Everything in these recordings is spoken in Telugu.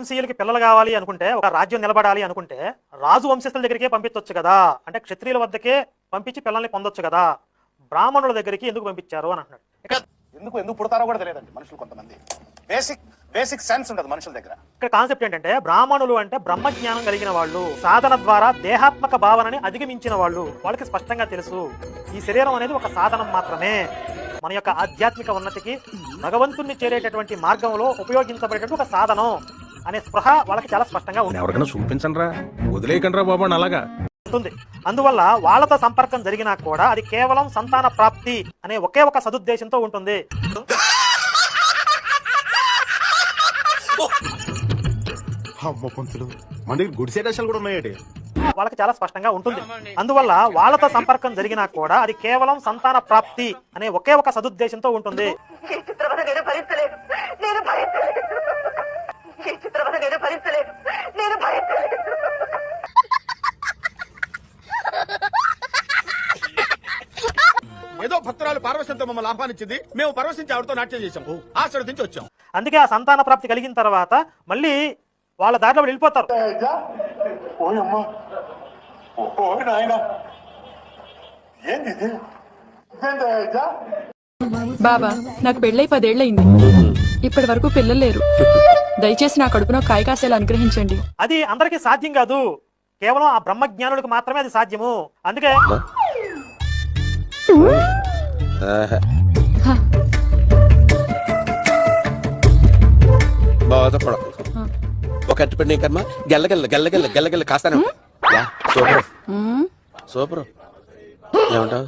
రాజవంశీయులకి పిల్లలు కావాలి అనుకుంటే ఒక రాజ్యం నిలబడాలి అనుకుంటే రాజు వంశస్థుల దగ్గరికే పంపించవచ్చు కదా. అంటే క్షత్రియుల వద్దకే పంపించి పిల్లల్ని పొందొచ్చు కదా. బ్రాహ్మణుల దగ్గరికి ఎందుకు పంపించారు అని అంటున్నాడు. ఎందుకు ఎందుకు పుడతారో కూడా తెలియదండి మనుషులు కొంతమంది. బేసిక్ బేసిక్ సెన్స్ ఉండదు మనుషుల దగ్గర. ఇక్కడ కాన్సెప్ట్ ఏంటంటే బ్రాహ్మణులు అంటే బ్రహ్మజ్ఞానం కలిగిన వాళ్ళు సాధన ద్వారా దేహాత్మక భావనని అధిగమించిన వాళ్ళు. వాళ్ళకి స్పష్టంగా తెలుసు. ఈ శరీరం అనేది ఒక సాధనం మాత్రమే. మన యొక్క ఆధ్యాత్మిక ఉన్నతికి భగవంతుణ్ణి చేరేటటువంటి మార్గంలో ఉపయోగించబడేటువంటి ఒక సాధనం. అనే స్పృహ వాళ్ళకి చాలా స్పష్టంగా ఉంది. ఎవరికైనా చూపించండి రా వదిలేయకండి రా బాబు అని అలాగా? ఉంటుంది. అందువల్ల వాళ్ళతో సంపర్కం జరిగినా కూడా అది కేవలం సంతాన ప్రాప్తి అనే ఒకే ఒక సదుద్దేశంతో ఉంటుంది. అమ్మ పంతులు మన దగ్గర గుడిసే దశలు కూడా ఉన్నాయటి. వాళ్ళకి చాలా స్పష్టంగా ఉంటుంది. అందువల్ల వాళ్ళతో సంపర్కం జరిగినా కూడా అది కేవలం సంతాన ప్రాప్తి అనే ఒకే ఒక సదుద్దేశంతో ఉంటుంది. ఈ చిత్రవద నేను భరించలేను నేను భరించలేను ఏదో భక్తురాలు పార్వశంతో మమ్మల్ని ఆహ్వానించింది. మేము పరవశించి ఆవిడతో నాట్యం చేశాం. ఆశ్రదించి వచ్చాం. అందుకే ఆ సంతాన ప్రాప్తి కలిగిన తర్వాత మళ్ళీ వాళ్ళ దారిలో వాళ్ళు వెళ్ళిపోతారు. బాబా నాకు పెళ్ళై పదేళ్ళయింది ఇప్పటి వరకు పిల్లలు లేరు. దయచేసి నా కడుపున కాయ కాసేలా అనుగ్రహించండి. అది అందరికీ సాధ్యం కాదు. కేవలం ఆ బ్రహ్మజ్ఞానులకు మాత్రమే అది సాధ్యము. అందుకే బాధపడ ఒక అట్టుపడి కర్మ? గెల్లగెల్ల గెల్లగెల్ల గెల్లగెల్ల కాస్తాను. Yeah super. మ్మ్. సూపర్. ఏమంటావు?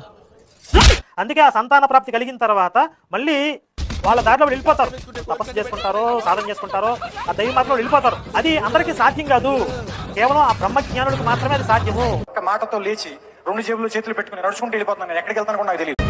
అందుకే ఆ సంతాన ప్రాప్తి కలిగిన తర్వాత మళ్ళీ వాళ్ళ దారిలో వెళ్ళిపోతారు. తపస్సు చేసుకుంటారో సాధన చేసుకుంటారో ఆ దైవ మార్గంలో వెళ్ళిపోతారు. అది అందరికీ సాధ్యం కాదు. కేవలం ఆ బ్రహ్మజ్ఞానులకు మాత్రమే అది సాధ్యము. ఒక మాటతో లేచి రెండు జేబులు చేతులు పెట్టుకుని నడుచుకుంటూ వెళ్ళిపోతున్నాను. ఎక్కడికి వెళ్తాను కూడా నాకు తెలియదు.